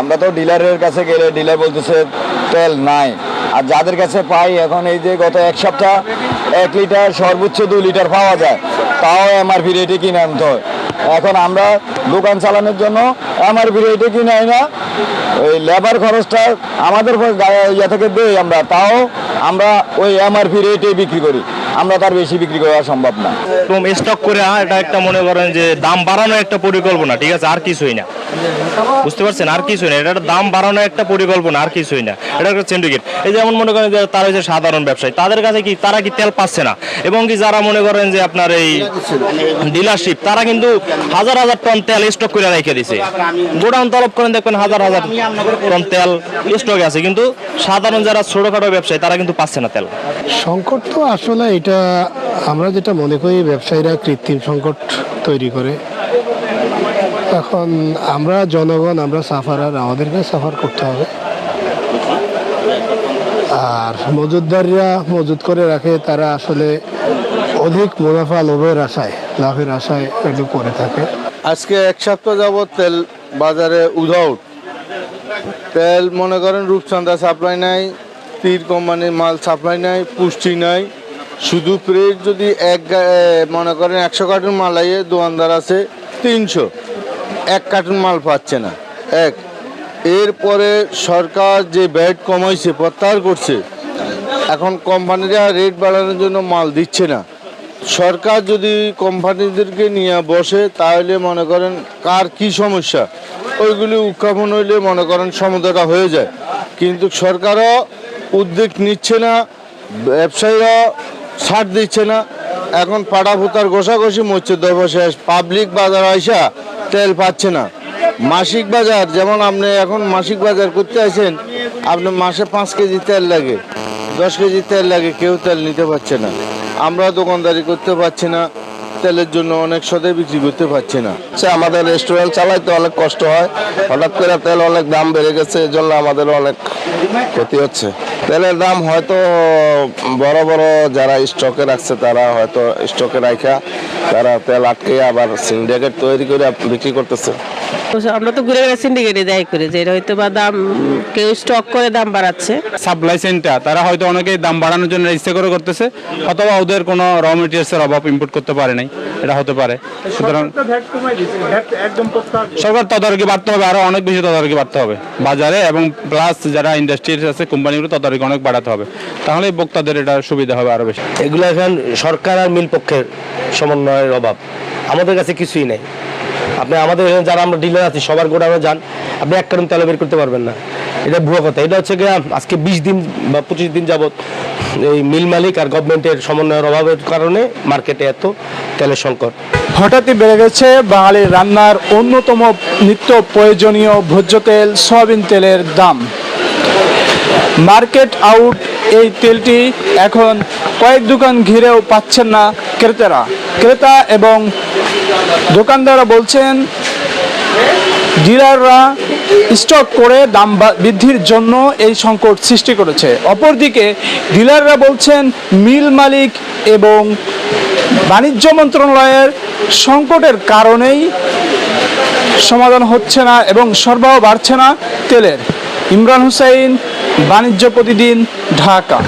আমরা তো ডিলারের কাছে গেলে ডিলার বলতেছে, তেল নাই। আর যাদের কাছে পাই, এখন এই যে গত এক সপ্তাহ এক লিটার সর্বোচ্চ দু লিটার পাওয়া যায়, তাও এমআরপি রেটে কিনে আনতে হয়। এখন আমরা দোকান চালানোর জন্য এমআরপি রেটে কিনে আনি না। ওই লেবার খরচটা আমাদের ইয়ে থেকে দেই আমরা, তাও আমরা ওই এমআরপি রেটে বিক্রি করি। আমরা তার বেশি বিক্রি করা সম্ভব না। এরকম স্টক করে এটা একটা মনে করেন যে দাম বাড়ানো একটা পরিকল্পনা ঠিক আছে? আর কিছুই না। বুঝতে পারছেন? আর কিছুই না। এটা দাম বাড়ানো একটা পরিকল্পনা আর কিছুই না। এটা একটা সিন্ডিকেট এই যেমন মনে করেন যে তারা হচ্ছে সাধারণ ব্যবসায়ী তাদের কাছে কি তারা কি তেল পাচ্ছে না? এবং কি যারা মনে করেন যে আপনার এই ডিলারশিপ তারা কিন্তু হাজার হাজার টন তেল স্টক করে রেখে দিছে। গোডাউন তলব করেন দেখবেন হাজার হাজার টন তেল স্টকে আছে। কিন্তু সাধারণ যারা ছোটখাটো ব্যবসায়ী তারা কিন্তু পাচ্ছে না তেল। সংকট তো আসলে এটা আমরা যেটা মনে করি ব্যবসায়ীরা কৃত্রিম সংকট তৈরি করে। এখন আমরা জনগণ, আমরা সাফারার, আমাদেরকে সাফার করতে হবে। আর মজুদদাররা মজুদ করে রাখে, তারা আসলে অধিক মুনাফা লোভের আশায়, লাভের আশায় এগুলো করে থাকে। আজকে এক সপ্তাহ যাবৎ তেল বাজারে উধাউট তেল মনে করেন রূপচন্দা সাপ্লাই নাই, তীর কোম্পানির মাল সাপ্লাই নাই, পুষ্টি নাই। শুধু প্রেট যদি এক মনে করেন একশো কার্টুন মাল আইয়ে দোকানদার আছে, তিনশো। এক কার্টুন মাল পাচ্ছে না। এক। এরপরে সরকার যে ব্যাট কমাইছে, প্রত্যাহার করছে, এখন কোম্পানিরা রেট বাড়ানোর জন্য মাল দিচ্ছে না। সরকার যদি কোম্পানিদেরকে নিয়ে বসে, তাহলে মনে করেন কার কি সমস্যা? ওইগুলি উত্থাপন হইলে মনে করেন সমুদ্রটা হয়ে যায়। কিন্তু সরকারও উদ্যোগ নিচ্ছে না, ব্যবসায়ীরা ছাড় দিচ্ছে না। এখন পাড়া ভুতার ঘষাঘষি মরছে শেষ। পাবলিক বাজার আইসা তেল পাচ্ছে না। মাসিক বাজার, যেমন আপনি এখন মাসিক বাজার করতে আছেন আপনি মাসে পাঁচ কেজি তেল লাগে, দশ কেজি তেল লাগে, কেউ তেল নিতে পারছে না। আমরা দোকানদারি করতে পারছি না। তেলের জন্য অনেক সদে বিক্রি করতে পারছি না। সে আমাদের রেস্টুরেন্ট চালাইতে অনেক কষ্ট হয়। হঠাৎ করে তেল অনেক দাম বেড়ে গেছে এই জন্য আমাদের অনেক ক্ষতি হচ্ছে। তেলের দাম হয়তো বড় বড় যারা স্টকে রাখছে, তারা হয়তো স্টকে রাখা তারা তেল আটকে আবার সিন্ডিকেট তৈরি করে বিক্রি করতেছে। আমরা তো ঘুরে সিন্ডিকেটে যাই করে যে হয়তো বা দাম কেউ স্টক করে দাম বাড়াচ্ছে। সাপ্লাই চেনটা তারা হয়তো অনেকেই দাম বাড়ানোর জন্য ইচ্ছে করে করতেছে অথবা ওদের কোনো র মেটেরিয়ালসের অভাব ইম্পোর্ট করতে পারে নাই এটা হতে পারে। সুতরাং সরকার তদারকি বাড়তে হবে আরও অনেক বেশি তদারকি বাড়তে হবে। বাজারে এবং প্লাস যারা ইন্ডাস্ট্রিজ আছে কোম্পানিগুলো তদারকি অনেক বাড়াতে হবে। তাহলে ভোক্তাদের এটা সুবিধা হবে আরও বেশি। এগুলো এখন সরকার আর মিল পক্ষের সমন্বয়ের অভাব। আমাদের কাছে কিছুই নেই। আপনি আমাদের এখানে যারা আমরা ডিলার আছি, সবার গোডাউনে যান। আপনি এক কারণ তেল বের করতে পারবেন না। এটা ভুয়া কথা। এটা হচ্ছে গিয়ে, আজকে বিশ দিন বা পঁচিশ দিন যাবত এই মিল মালিক আর গভর্নমেন্টের সমন্বয়ের অভাবের কারণে মার্কেটে এত তেলের সংকট। হঠাৎই বেড়ে গেছে বাঙালির রান্নার অন্যতম নিত্য প্রয়োজনীয় ভোজ্য তেল, সয়াবিন তেলের দাম। মার্কেট আউট এই তেলটি এখন কয়েক দোকান ঘিরেও পাচ্ছেন না ক্রেতারা। ক্রেতা এবং দোকানদাররা বলছেন, ডিলাররা স্টক করে দাম বৃদ্ধির জন্য এই সংকট সৃষ্টি করেছে। অপরদিকে, ডিলাররা বলছেন, মিল মালিক এবং বাণিজ্য মন্ত্রণালয়ের সংকটের কারণেই সমাধান হচ্ছে না এবং সরবরাহ বাড়ছে না তেলের। ইমরান হুসাইন, বাণিজ্য প্রতিদিন, ঢাকা।